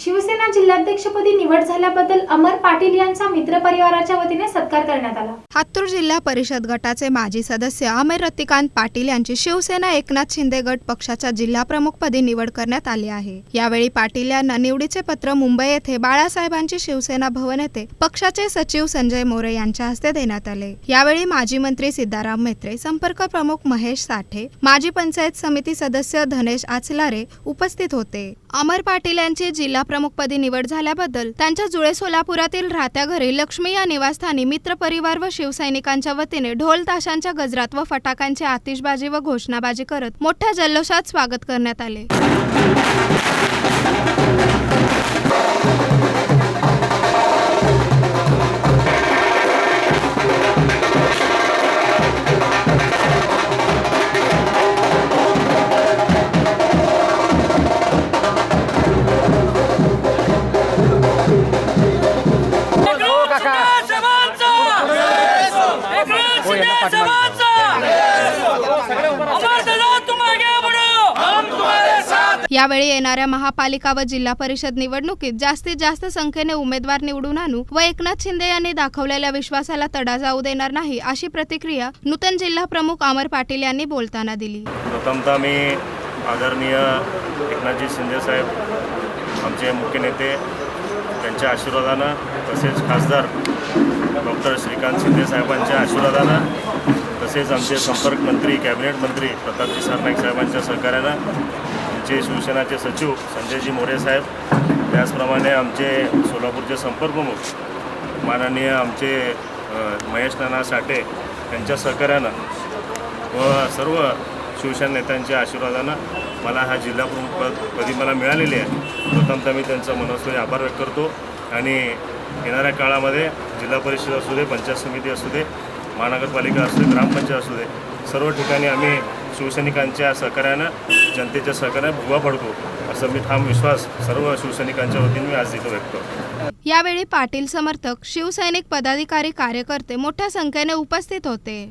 शिवसेना जिल्हाध्यक्षपदी निवड झाल्याबद्दल अमर पाटील यांचा मित्र परिवाराच्या वतीने सत्कार करण्यात आला. हातूर जिल्हा परिषद गटाचे माजी सदस्य अमेर रतिकांत पाटील यांची शिवसेना एकनाथ शिंदे गट पक्षाच्या जिल्हा प्रमुखपदी निवड करण्यात आली आहे. यावेळी पाटील यांना निवडीचे पत्र मुंबई येथे बाळासाहेबांची शिवसेना भवन येथे पक्षाचे सचिव संजय मोरे यांच्या हस्ते देण्यात आले. यावेळी माजी मंत्री सिद्धाराम मेत्रे संपर्क प्रमुख महेश साठे माजी पंचायत समिती सदस्य धनेश आचलारे उपस्थित होते. अमर पाटील यांची जिल्हा प्रमुखपदी निवड झाल्याबद्दल त्यांच्या जुळे सोलापुरातील राहत्या घरी लक्ष्मी या निवासस्थानी मित्र परिवार व शिवसैनिकांच्या वतीने ढोल ताशांच्या गजरात व फटाक्यांची आतिषबाजी व घोषणाबाजी करत मोठ्या जल्लोषात स्वागत करण्यात आले. यावेळी येणाऱ्या महापालिका व जिल्हा परिषद निवडणुकीत जास्तीत जास्त संख्येने उमेदवार निवडून आणू व एकनाथ शिंदे यांनी दाखवलेल्या विश्वासाला तडा जाऊ देणार नाही अशी प्रतिक्रिया नूतन जिल्हा प्रमुख अमर पाटील यांनी बोलताना दिली. प्रथमतः मी आदरणीय एकनाथजी शिंदेसाहेब आमचे मुख्य नेते त्यांच्या आशीर्वादानं तसेच खासदार डॉक्टर श्रीकांत शिंदेसाहेबांच्या आशीर्वादानं तसेच आमचे संपर्क मंत्री कॅबिनेट मंत्री प्रतापजी सरनाईक साहेबांच्या सहकार्यानं आमचे शिवसेनाचे सचिव संजयजी मोरे साहेब त्याचप्रमाणे आमचे सोलापूरचे संपर्कप्रमुख माननीय आमचे महेश नाना साठे यांच्या सहकार्यानं व सर्व शिवसेना नेत्यांच्या आशीर्वादानं मला हा जिल्हा प्रमुख पद पदी मला मिळालेली आहे. प्रथमतः मी त्यांचा मनस्वी आभार व्यक्त करतो आणि येणाऱ्या काळामध्ये जिल्हा परिषद असू दे पंचायत समिती असू दे महानगरपालिका असू दे ग्रामपंचायत असू दे सर्व ठिकाणी आम्ही शिवसैनिकांच्या सहकार्यानं जनतेच्या सहकार्यानं भुवा पडतो असं मी ठाम विश्वास सर्व शिवसैनिकांच्या वतीने मी आज देतो व्यक्त करतो. यावेळी पाटील समर्थक शिवसैनिक पदाधिकारी कार्यकर्ते मोठ्या संख्येने उपस्थित होते.